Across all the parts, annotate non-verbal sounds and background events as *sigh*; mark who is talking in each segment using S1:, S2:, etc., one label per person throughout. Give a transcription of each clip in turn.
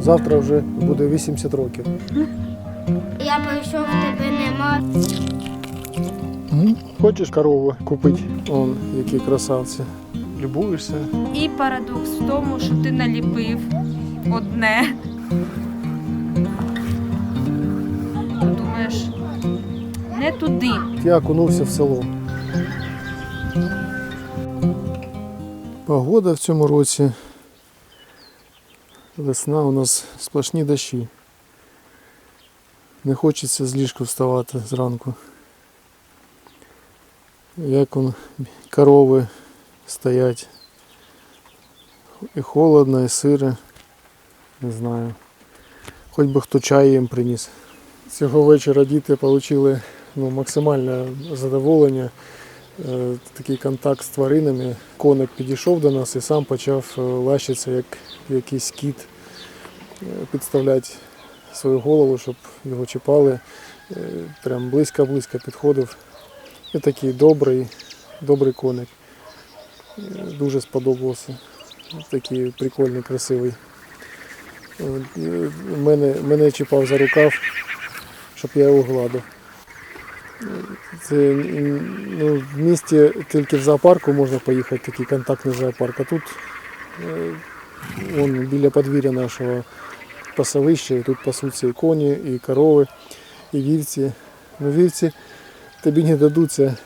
S1: Завтра вже буде 80 років.
S2: Я прийшов, тебе нема.
S1: Хочеш корову купити? Он, які красавці. Любуєшся?
S3: І парадокс в тому, що ти наліпив одне. Думаєш, не туди.
S1: Я окунувся в село. Погода в цьому році. Весна у нас сплошні дощі. Не хочеться з ліжка вставати зранку. Як он, корови стоять. І холодно, і сире. Не знаю. Хоч би хто чай їм приніс. Цього вечора діти отримали ну, максимальне задоволення. Е, Такий контакт з тваринами. Коник підійшов до нас і сам почав е, лащитися, як якийсь кіт, е, підставляти свою голову, щоб його чіпали. Прям близько-близько підходив. І такий добрий, добрий коник. Дуже сподобався. Такий прикольний, красивий. Мене, мене чіпав за рукав, щоб я його гладив. Це ну, в місті тільки в зоопарку можна поїхати, такий контактний зоопарк. А тут е, вон, біля подвір'я нашого пасовища, і тут пасуться і коні, і корови, і вівці. Ну, вівці тобі не дадуться,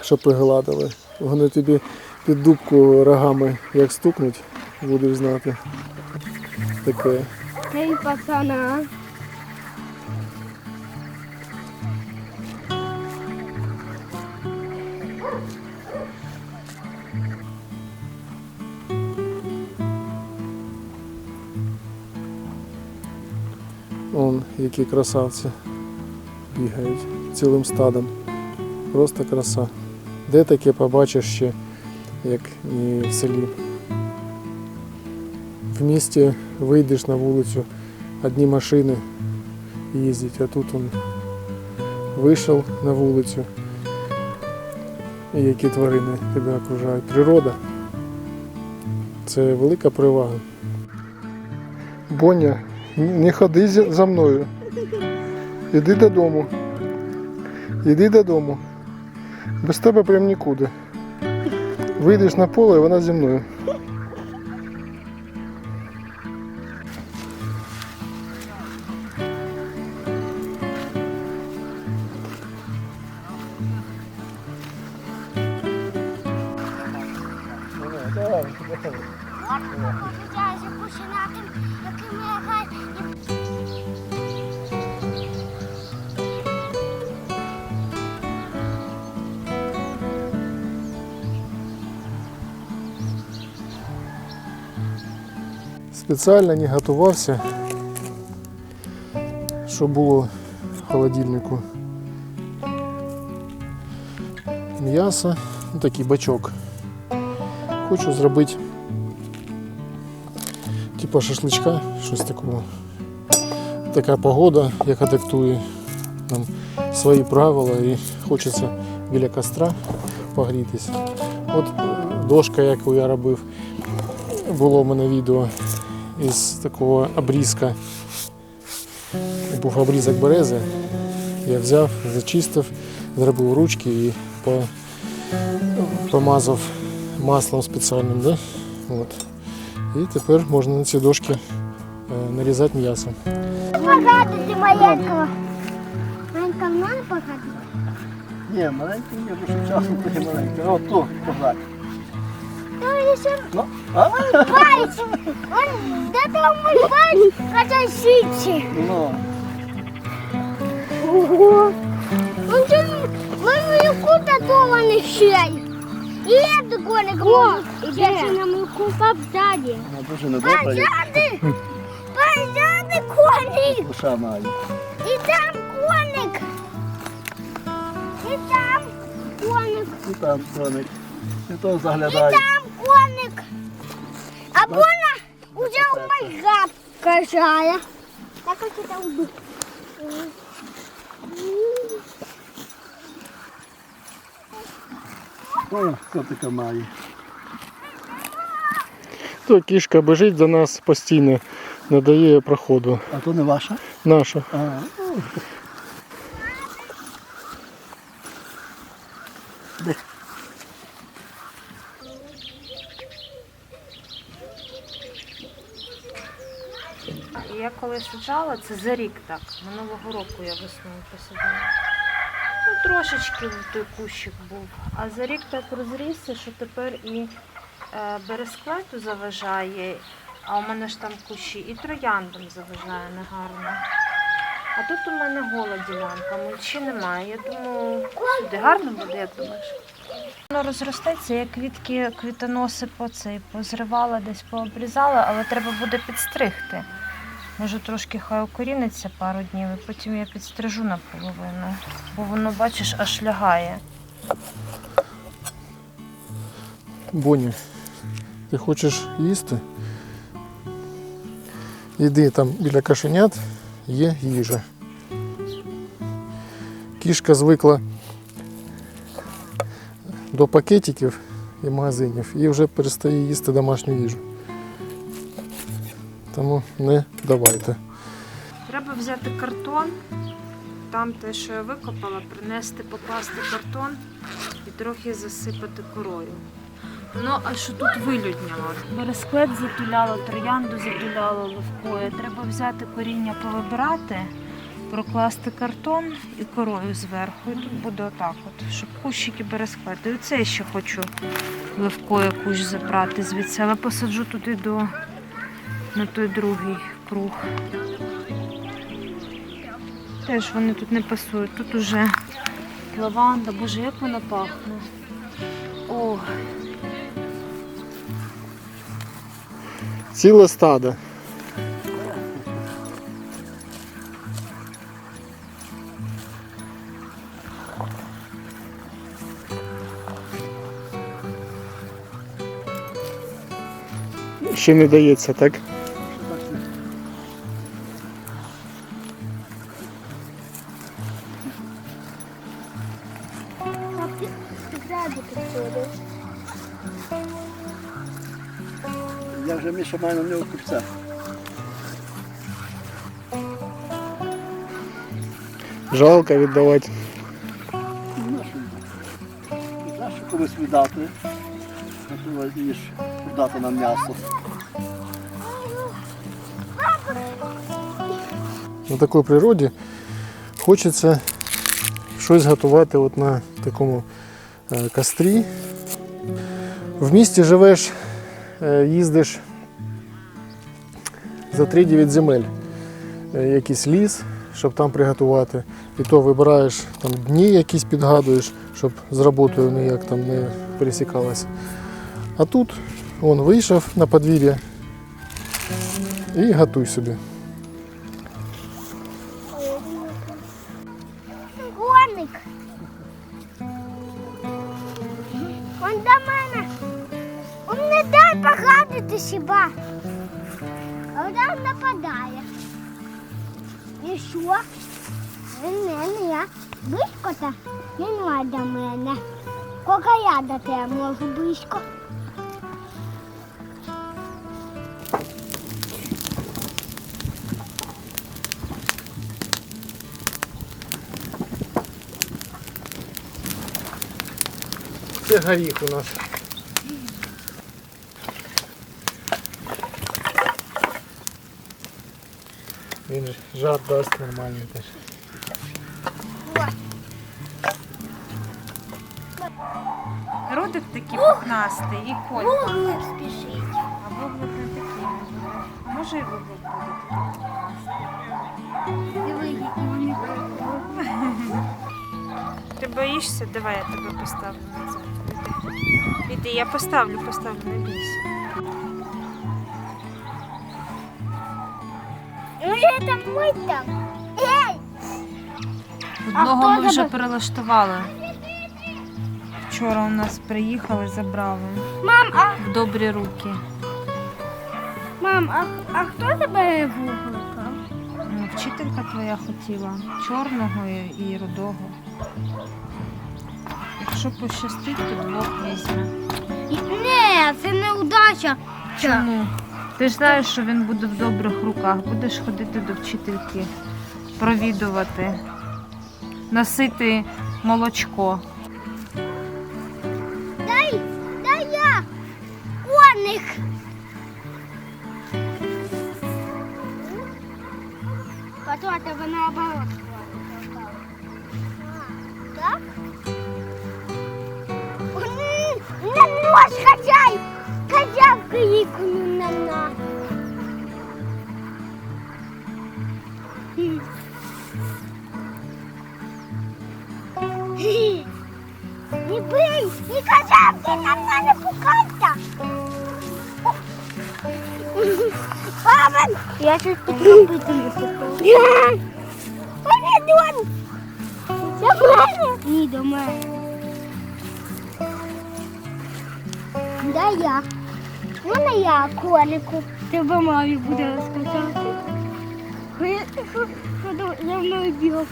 S1: щоб пригладили. Вони тобі під дубку рогами як стукнуть, будеш знати. Таке.
S2: Ей, пацана.
S1: Які красавці бігають цілим стадом. Просто краса. Де таке побачиш ще, як і в селі. В місті вийдеш на вулицю, одні машини їздять, а тут он вийшов на вулицю. І які тварини тебе окружають. Природа. Це велика перевага. Боня, не ходи за мною. Іди додому. Іди додому. Без тебе прям нікуди. Вийдеш на поле, і вона зі мною. Спеціально не готувався, що було в холодильнику. М'ясо, ну, такий бачок. Хочу зробити типа шашличка, щось такого. Така погода, яка диктує нам свої правила і хочеться біля костра погрітися. От е, дошка, яку я робив, було в мене відео із такого обрізка. Був обрізок берези. Я взяв, зачистив, зробив ручки і по, помазав маслом спеціальним. Да? От. І тепер можна на ці дошки е, нарізати м'ясо.
S2: Погадити маленького. Маленького надо погадити?
S4: Ні, маленький ні, бо що часом трохи маленький. О, то погладь.
S2: Ну,
S4: Ну, а?
S2: палець. Он, де там мій палець? Хоча сітці.
S4: Ну,
S2: Ого. Он же мою татований шей. І я коник можу. Я на мою сзади.
S4: вона дуже недобра,
S2: Позади! *laughs* Позади коник!
S4: душа має.
S2: І там коник! І там коник!
S4: І там коник. І то
S2: І там коник! А вона уже у майгап качає. Так я там йду.
S4: О, котика має.
S1: То кішка бежить за нас постійно, не дає проходу.
S4: А то не ваша?
S1: Наша.
S4: А,
S3: І я коли саджала, це за рік так. Минулого року я весною посадила. Ну, трошечки той кущик був. А за рік так розрісся, що тепер і е, бересклету заважає, а у мене ж там кущі, і трояндам заважає негарно. А тут у мене гола ділянка, мульчі немає. Я думаю, сюди гарно буде, як думаєш? Воно розростеться, я квітки, квітоноси по цей позривала, десь пообрізала, але треба буде підстригти. Може трошки хай укоріниться пару днів, і потім я підстрижу наполовину. Бо воно, бачиш, аж лягає.
S1: Боня, ти хочеш їсти? Іди там біля кашенят є їжа. Кішка звикла до пакетиків і магазинів і вже перестає їсти домашню їжу. Тому не давайте.
S3: Треба взяти картон, там те, що я викопала, принести, покласти картон і трохи засипати корою. Ну, а що тут вилюдняло? Бересклет затуляло, троянду затуляло ловкою. Треба взяти коріння, повибирати, прокласти картон і корою зверху. І тут буде отак, от, щоб кущики бересклету. І оце я ще хочу левкою кущ забрати звідси, але посаджу туди до на той другий круг. Теж вони тут не пасують. Тут уже лаванда, боже, як вона пахне. О,
S1: Ціле стадо. Ще не дається, так?
S4: Маю на нього купця.
S1: Жалко віддавати.
S4: Ну, що, Знаєш, що віддати. Їж віддати на м'ясо.
S1: на такій природі хочеться щось готувати от на такому е, кострі. В місті живеш, е, їздиш за 3-9 земель, е, якийсь ліс, щоб там приготувати. І то вибираєш там дні якісь підгадуєш, щоб з роботою ніяк там не пересікалося. А тут он вийшов на подвір'я і готуй собі.
S2: Коник. Он до мене. Он не дай погладити себе. А нападає. І що? Він мене, я близько та не має до мене. Коли я до тебе можу близько.
S1: Це горіх у нас. Він ж жар дасть нормальний теж.
S3: ротик такий пухнастий і конь.
S2: Вуглик спішить.
S3: А вуглик не такий. А може і вуглик буде такий.
S2: Диви, вони *laughs*
S3: Ти боїшся? Давай я тебе поставлю на це. Іди. Іди, я поставлю, поставлю, не бійся.
S2: Ну, это мой там. Эй!
S3: Одного ми вже перелаштували. Вчора у нас приїхали, забрали
S2: Мам, а,
S3: в добрі руки.
S2: мам, а, а хто забере вуглика?
S3: Ну, Вчителька твоя хотіла чорного і, і рудого. Якщо пощастить, то двох візьме.
S2: Ні, це не удача.
S3: Чому? Ти ж знаєш, що він буде в добрих руках. Будеш ходити до вчительки, провідувати, носити молочко.
S2: Дай, дай я. Коник. Потом тебе наоборот. Я щось не хотів. Помідон! До мене? Ні, до мене. Дай я. Можна я конику? Тебе мамі буде розказати. За мною бігав?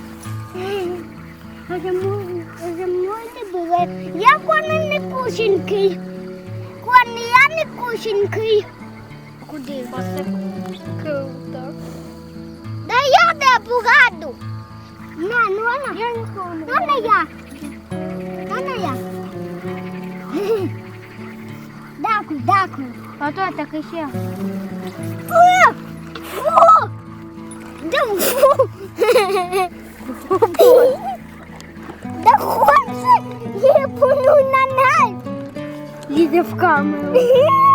S2: А за мною, за мною не було. Я коней не кушенький. Коней я не кушенький. Куди? Круто. Да я тебе погаду. На, ну вона. Я нікого не Вона я. Вона я. Дякую, дякую. А то так іще. О! Фу! Да *laughs* фу! Да хоче, я плюну на нас. Лізе в камеру. *laughs*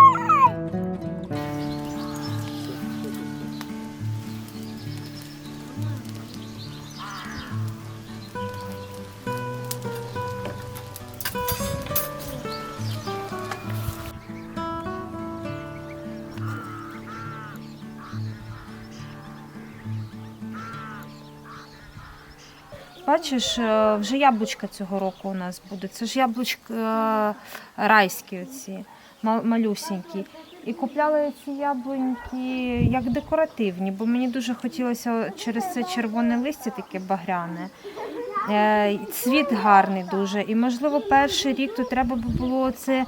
S3: Бачиш, е, вже яблучка цього року у нас буде. Це ж яблучка е, райські оці, ма- малюсенькі. І купляла ці яблуньки як декоративні, бо мені дуже хотілося через це червоне листя таке багряне. Е, Цвіт гарний дуже. І, можливо, перший рік то треба було це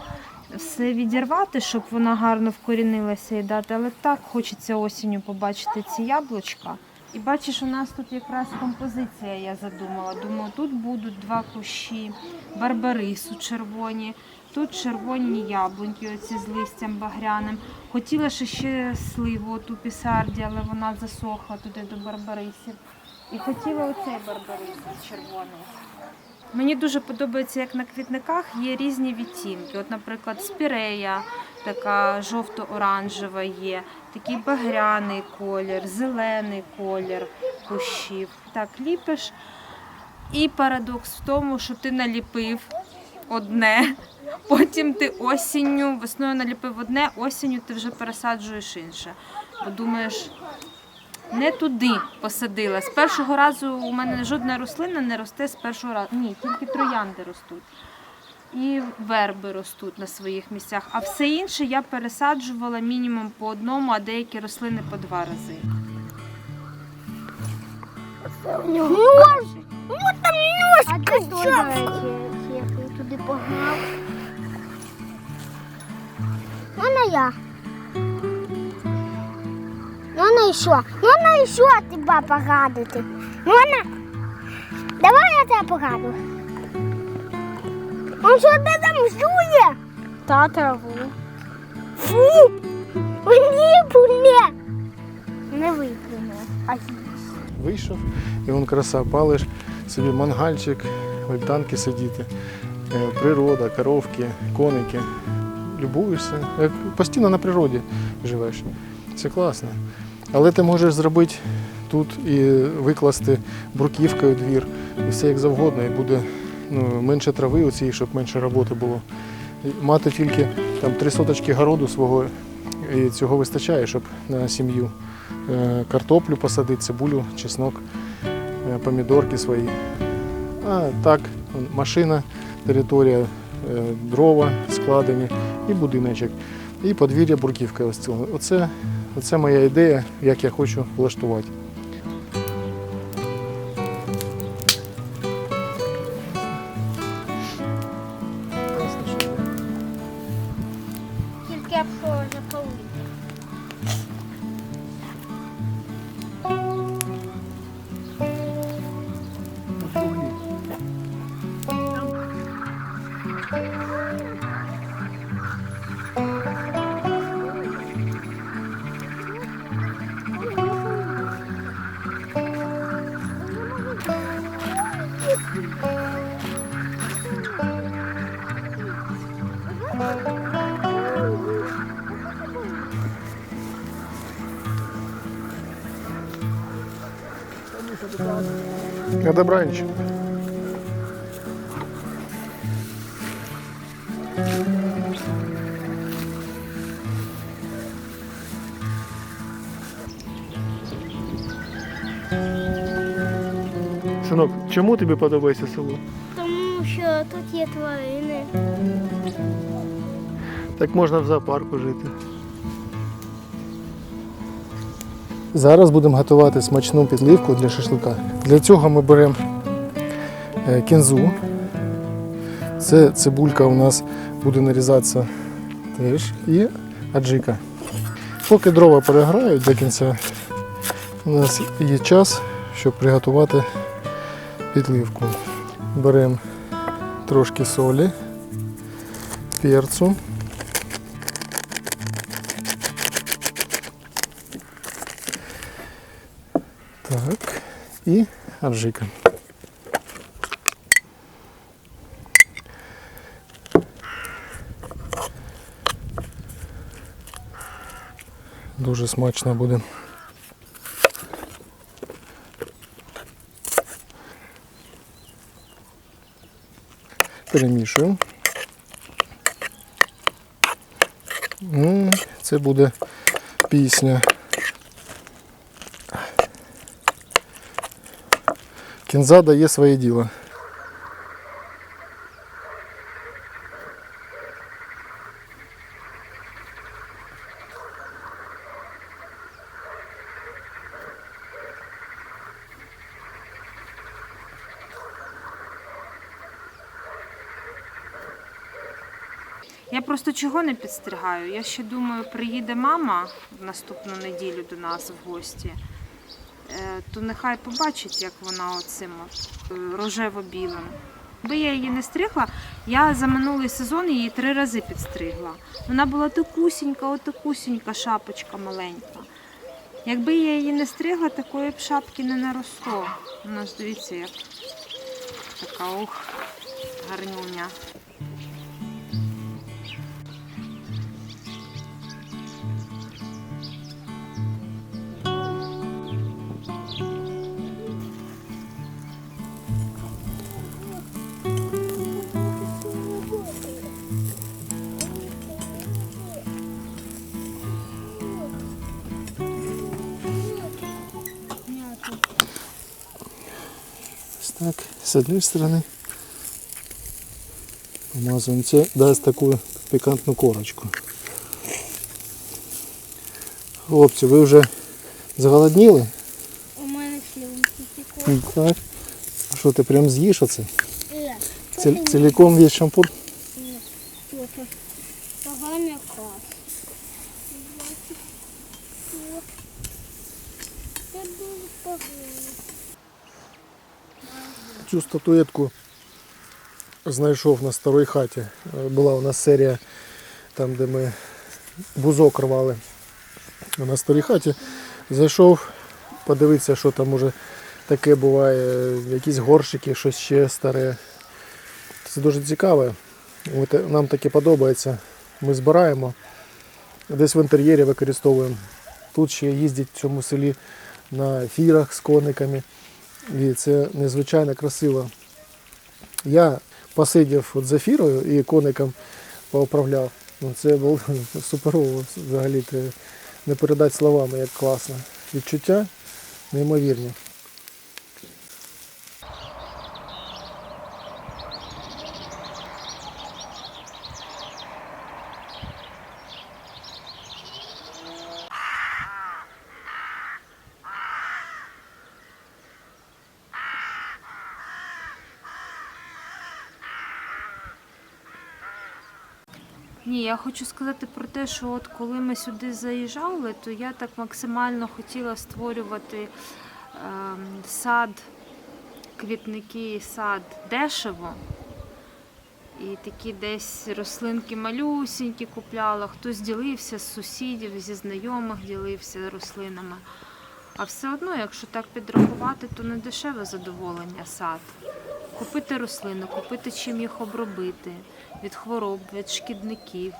S3: все відірвати, щоб вона гарно вкорінилася і дати. Але так хочеться осінню побачити ці яблучка. І бачиш, у нас тут якраз композиція я задумала. Думаю, тут будуть два кущі барбарису червоні, тут червоні яблуньки, оці з листям багряним. Хотіла ще ще сливу, ту пісарді, але вона засохла туди до барбарисів. І хотіла оцей барбарис червоний. Мені дуже подобається, як на квітниках є різні відтінки. От, наприклад, спірея, така жовто-оранжева є, такий багряний колір, зелений колір кущів. Так, ліпиш. І парадокс в тому, що ти наліпив одне, потім ти осінню, весною наліпив одне, осінню ти вже пересаджуєш інше. Бо думаєш, не туди посадила. З першого разу у мене жодна рослина не росте з першого разу. Ні, тільки троянди ростуть. І верби ростуть на своїх місцях. А все інше я пересаджувала мінімум по одному, а деякі рослини по два рази.
S2: Нож! Ну там нож! А де який туди погнав? Вона я. Вона і що? Вона і що тебе погадити? Вона. Давай я тебе погаду. Он що ти там жує? Та траву. Фу! Мені буде. Не виплюне, а їсть.
S1: Вийшов, і вон краса, палиш собі мангальчик, в альтанки сидіти. Е, Природа, коровки, коники. Любуєшся. Як постійно на природі живеш. Це класно. Але ти можеш зробити тут і викласти бруківкою двір, і все як завгодно, і буде ну, менше трави у цій, щоб менше роботи було. Мати тільки там три соточки городу свого, і цього вистачає, щоб на сім'ю е, картоплю посадити, цибулю, чеснок, е, помідорки свої. А так, машина, територія, е, дрова складені і будиночок. І подвір'я бурківка. Оце, оце моя ідея, як я хочу влаштувати. На добраніч. Чому тобі подобається село?
S2: Тому що тут є тварини.
S1: Так можна в зоопарку жити. Зараз будемо готувати смачну підливку для шашлика. Для цього ми беремо е, кінзу. Це цибулька у нас буде нарізатися теж і аджика. Поки дрова переграють до кінця, у нас є час, щоб приготувати підливку. Беремо трошки солі, перцю. Так, і аджика. Дуже смачно буде. Перемішуємо. М, Це буде пісня. Кінза дає своє діло.
S3: Я просто чого не підстригаю. Я ще думаю, приїде мама в наступну неділю до нас в гості, е, то нехай побачить, як вона оцим е, рожево-білим. Якби я її не стригла, я за минулий сезон її три рази підстригла. Вона була такусінька, отакусінька шапочка маленька. Якби я її не стригла, такої б шапки не наросло. У нас дивіться, як така ох, гарнюня.
S1: Так, одной стороны. сторони. даст такую пикантную корочку. Хлопці, ви вже заголодніли?
S2: У мене тікуть.
S1: Так. Що ти прям з'їш оце? Ці- Ціліком весь шампур? Цю статуетку знайшов на старій хаті. Е, Була у нас серія там, де ми бузок рвали. На старій хаті зайшов подивитися, що там уже таке буває, якісь горщики, щось ще старе. Це дуже цікаве. Е, нам таке подобається. Ми збираємо, десь в інтер'єрі використовуємо. Тут ще їздять в цьому селі на фірах з кониками. І це незвичайно красиво. Я посидів от з ефірою і коником поуправляв. Ну, це було *laughs* суперово взагалі. Не передати словами, як класно. Відчуття неймовірні.
S3: Хочу сказати про те, що от коли ми сюди заїжджали, то я так максимально хотіла створювати ем, сад, квітники сад дешево. І такі десь рослинки малюсінькі купляла, хтось ділився з сусідів, зі знайомих ділився рослинами. А все одно, якщо так підрахувати, то не дешеве задоволення сад. Купити рослину, купити чим їх обробити від хвороб, від шкідників.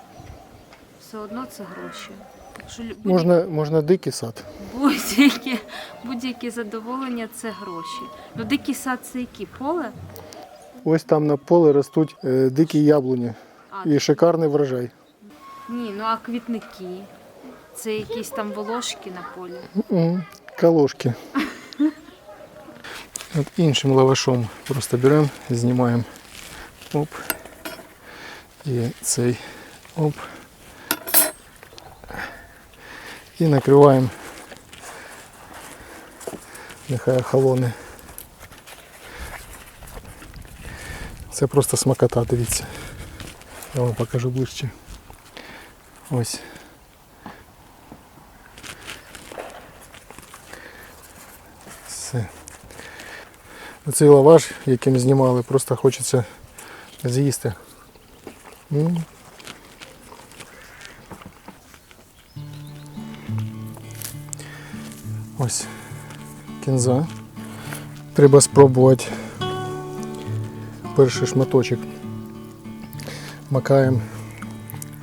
S3: Все одно це гроші. Будь-
S1: Можна, можна дикий сад.
S3: будь-які, будь-які задоволення це гроші. Ну, дикий сад це які? Поле?
S1: Ось там на полі ростуть е, дикі яблуні
S3: А,
S1: і шикарний врожай.
S3: ні, ну а квітники. Це якісь там волошки на полі.
S1: М, Калошки. От іншим лавашом просто беремо, знімаємо. Оп. І цей оп. І накриваємо. Нехай охолоне. Це просто смакота, дивіться. Я вам покажу ближче. Ось. Все. Оцей лаваш, яким знімали, просто хочеться з'їсти. Ось кінза. Треба спробувати перший шматочок. Макаємо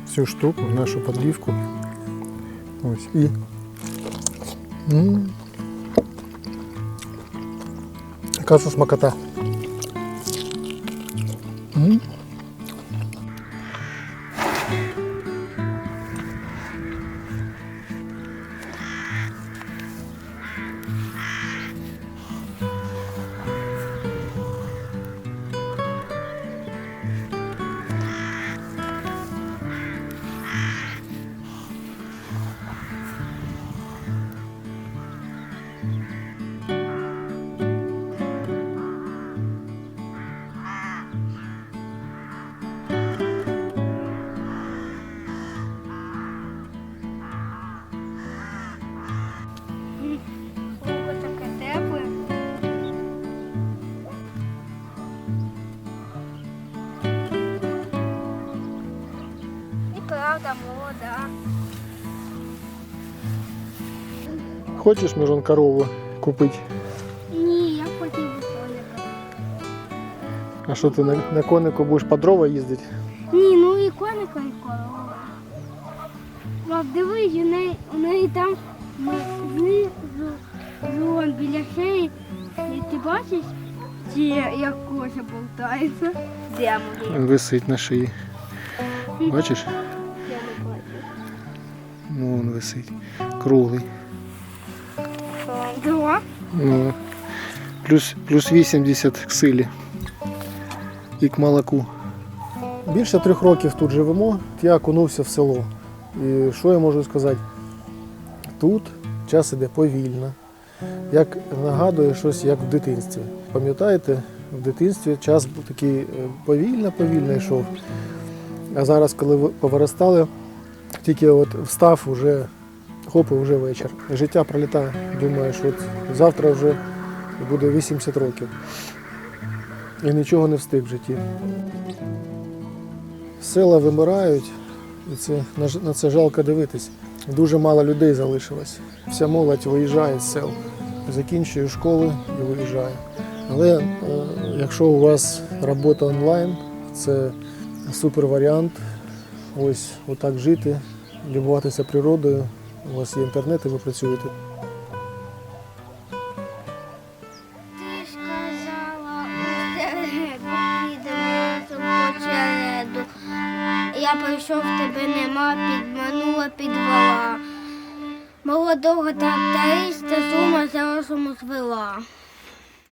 S1: всю штуку в нашу подлівку. Ось і. Яка смакота. Хочеш міжон корову купити?
S5: Ні, я хотів би коника.
S1: А що ти на, на конику будеш по дрова їздити?
S5: Ні, ну і коника, і корова. Баб, дивись, у неї, у неї там м, знизу зон біля шиї. І ти бачиш, чи як кожа болтається? Де?
S1: Він висить на шиї. Бачиш?
S5: Я не бачу.
S1: Ну він висить. Круглий. Ну, плюс, плюс 80 к силі. І к молоку. Більше трьох років тут живемо. Я окунувся в село. І що я можу сказати? Тут час іде повільно. Як нагадує щось, як в дитинстві. Пам'ятаєте, в дитинстві час був такий повільно-повільно йшов. А зараз, коли ви повиростали, тільки от встав уже, хоп, і вже вечір. Життя пролітає. Думаєш, от завтра вже буде 80 років. І нічого не встиг в житті. Села вимирають, і це, на це жалко дивитись. Дуже мало людей залишилось. Вся молодь виїжджає з сел, закінчує школи і виїжджає. Але е, якщо у вас робота онлайн, це супер варіант. Ось отак жити, любуватися природою. У вас є інтернет і ви працюєте.
S5: Ти ж казала у середу. Я прийшов, тебе нема, підманула, підвела. Молодого тракториста сума за розуму звела.